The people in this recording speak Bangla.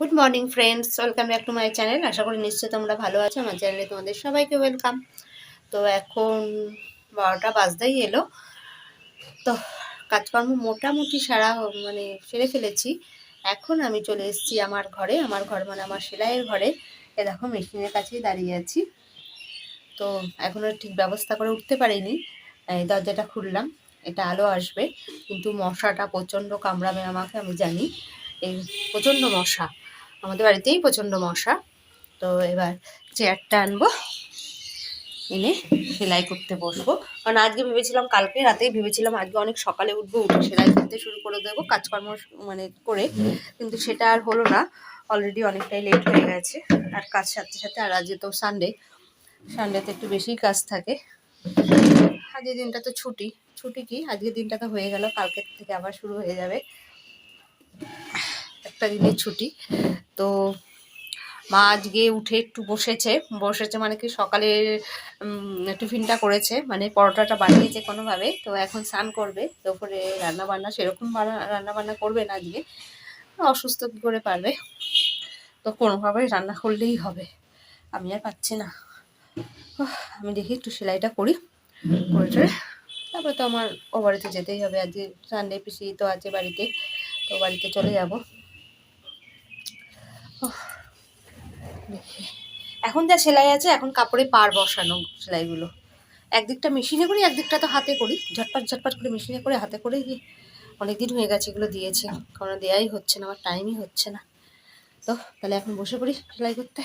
Good morning friends welcome back to my channel আশা করি নিশ্চয়ই তোমরা ভালো আছো। আমার চ্যানেলে তোমাদের সবাইকে ওয়েলকাম তো এখন বারোটা বাজতেই এলো। তো কাজকর্ম মোটামুটি সারা মানে সেরে ফেলেছি। এখন আমি চলে এসেছি আমার ঘরে। আমার ঘর মানে আমার সেলাইয়ের ঘরে। এ দেখো, মেশিনের কাছেই দাঁড়িয়ে আছি। তো এখনও ঠিক ব্যবস্থা করে উঠতে পারিনি। দরজাটা খুললাম। এটা আলো আসবে। কিন্তু মশাটা প্রচণ্ড কামড়াবে আমাকে, আমি জানি। এই প্রচণ্ড মশা। আমাদের বাড়িতেই প্রচণ্ড মশা। তো এবার চেয়ারটা আনব। এনে সেলাই করতে বসবো। কারণ আজকে ভেবেছিলাম, কালকে রাতেই ভেবেছিলাম, আজকে অনেক সকালে উঠবো, উঠে সেলাই করতে শুরু করে দেবো, কাজকর্ম মানে করে। কিন্তু সেটা আর হলো না। অলরেডি অনেকটাই লেট হয়ে গেছে। আর কাজ সাথে সাথে, আর আজকে তো সানডে সানডেতে একটু বেশিই কাজ থাকে। আজকের দিনটা তো ছুটি। ছুটি কি? আজকের দিনটা তো হয়ে গেল, কালকের থেকে আবার শুরু হয়ে যাবে। একটা দিনের ছুটি। তো মা আজকে উঠে একটু বসেছে। বসেছে মানে কি সকালে টিফিনটা করেছে। মানে পরোটাটা বানিয়েছে কোনোভাবে। তো এখন স্নান করবে। দুপুরে রান্না বান্না সেরকম রান্না বান্না করবে না আজকে। অসুস্থ কী করে পারবে? তো কোনোভাবে রান্না করলেই হবে। আমি আর পাচ্ছি না। আমি দেখি একটু সেলাইটা করি। করে তারপরে তো আমার ও বাড়িতে যেতেই হবে। আজকে সানডে পিসি তো আছে বাড়িতে। তো বাড়িতে চলে যাব। দেখি। এখন যা সেলাই আছে, এখন কাপড়ে পার বসানো সেলাইগুলো। একদিকটা মেশিনে করি, একদিকটা তো হাতে করি। ঝটপট ঝটপট করে মেশিনে করে হাতে করে অনেক দিন হয়ে গেছে এগুলো দিয়েছি। কারণ দেয়াই হচ্ছে না, আমার টাইমই হচ্ছে না। তো, তাহলে এখন বসে পড়ি সেলাই করতে।